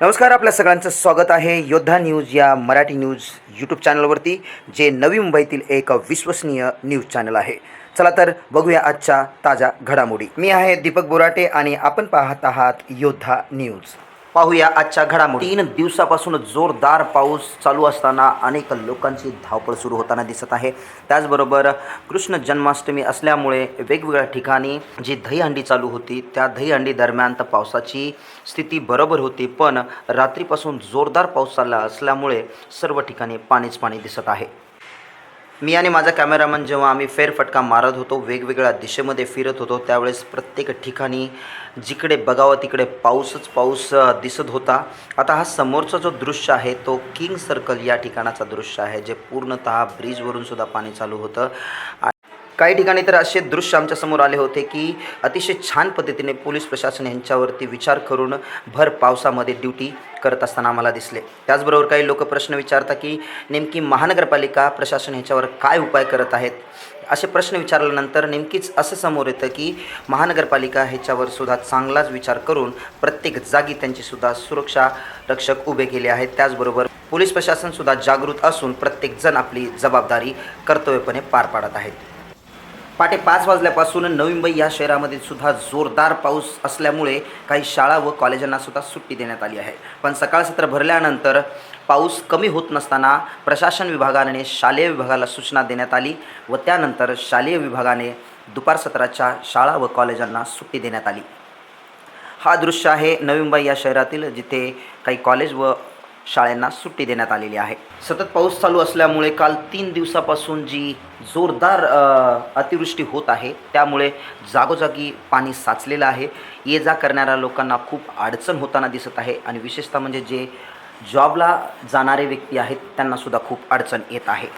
नमस्कार आपल्या सगळ्यांचं स्वागत आहे योद्धा न्यूज या मराठी न्यूज यूट्यूब चॅनलवरती जे नवी मुंबईतील एक विश्वसनीय न्यूज चॅनल आहे. चला तर बघूया आजच्या ताज्या घडामोडी. मी आहे दीपक बोराटे आणि आपण पाहत आहात योद्धा न्यूज. पाहूया आजच्या घडामोडी. तीन दिवसापासून जोरदार पाऊस चालू असताना अनेक लोकांची धावपळ सुरू होताना दिसत आहे. त्याचबरोबर कृष्ण जन्माष्टमी असल्यामुळे वेगवेगळ्या ठिकाणी जी दहीहंडी चालू होती त्या दहीहंडी दरम्यान तर पावसाची स्थिती बरोबर होती पण रात्रीपासून जोरदार पाऊस चालला असल्यामुळे सर्व ठिकाणी पाणीच पाणी दिसत आहे. मी आणि माझा कॅमेरामन जेव्हा आम्ही फेरफटका मारत होतो वेगवेगळ्या दिशेमध्ये फिरत होतो त्यावेळेस प्रत्येक ठिकाणी जिकडे बघावं तिकडे पाऊसच पाऊस दिसत होता. आता हा समोरचा जो दृश्य आहे तो किंग सर्कल या ठिकाणाचा दृश्य आहे जे पूर्णतः ब्रिजवरून सुद्धा पाणी चालू होतं. काही ठिकाणी तर असे दृश्य आमच्यासमोर आले होते की अतिशय छान पद्धतीने पोलीस प्रशासन यांच्यावरती विचार करून भर पावसामध्ये ड्युटी करत असताना आम्हाला दिसले. त्याचबरोबर काही लोक प्रश्न विचारतात की नेमकी महानगरपालिका प्रशासन ह्याच्यावर काय उपाय करत आहेत? असे प्रश्न विचारल्यानंतर नेमकीच असं समोर येतं की महानगरपालिका ह्याच्यावर सुद्धा चांगलाच विचार करून प्रत्येक जागी त्यांची सुद्धा सुरक्षा रक्षक उभे केले आहेत. त्याचबरोबर पोलीस प्रशासनसुद्धा जागृत असून प्रत्येकजण आपली जबाबदारी कर्तव्यपणे पार पाडत आहेत. पाटे पाच वाजल्यापासून नवी मुंबई या शहरामध्ये सुद्धा जोरदार पाऊस असल्यामुळे काही शाळा व कॉलेजांना सुद्धा सुट्टी देण्यात आली आहे. पण सकाळ सत्र भरल्यानंतर पाऊस कमी होत नसताना प्रशासन विभागाने शालेय विभागाला सूचना देण्यात आली व त्यानंतर शालेय विभागाने दुपार सत्राच्या शाळा व कॉलेजांना सुट्टी देण्यात आली. हा दृश्य आहे नवी मुंबई या शहरातील जिथे काही कॉलेज व शाळांना सुट्टी देण्यात आलेली आहे. सतत पाऊस चालू असल्यामुळे काल तीन दिवसापासून जी जोरदार अतिवृष्टी होत आहे त्यामुळे जागोजागी पाणी साचलेलं आहे. ये जा करणाऱ्या लोकांना खूप अडचण होताना दिसत आहे आणि विशेषतः म्हणजे जे जॉबला जाणारे व्यक्ती आहेत त्यांनासुद्धा खूप अडचण येत आहे.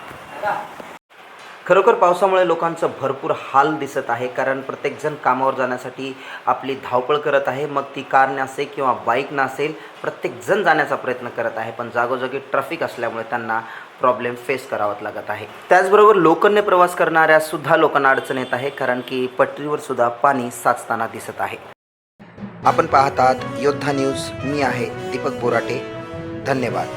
खरोखर पावसामुळे लोकांचं भरपूर हाल दिसत आहे कारण प्रत्येकजण कामावर जाण्यासाठी आपली धावपळ करत आहे. मग ती कार नसेल किंवा बाईक नसेल प्रत्येकजण जाण्याचा प्रयत्न करत आहे पण जागोजागी ट्रॅफिक असल्यामुळे त्यांना प्रॉब्लेम फेस करावाच लागत आहे. त्याचबरोबर लोकांनी प्रवास करणाऱ्या सुद्धा लोकांना अडचण येत आहे कारण की पटरीवर सुद्धा पाणी साचताना दिसत आहे. आपण पाहतात योद्धा न्यूज मी आहे दीपक बोराटे. धन्यवाद.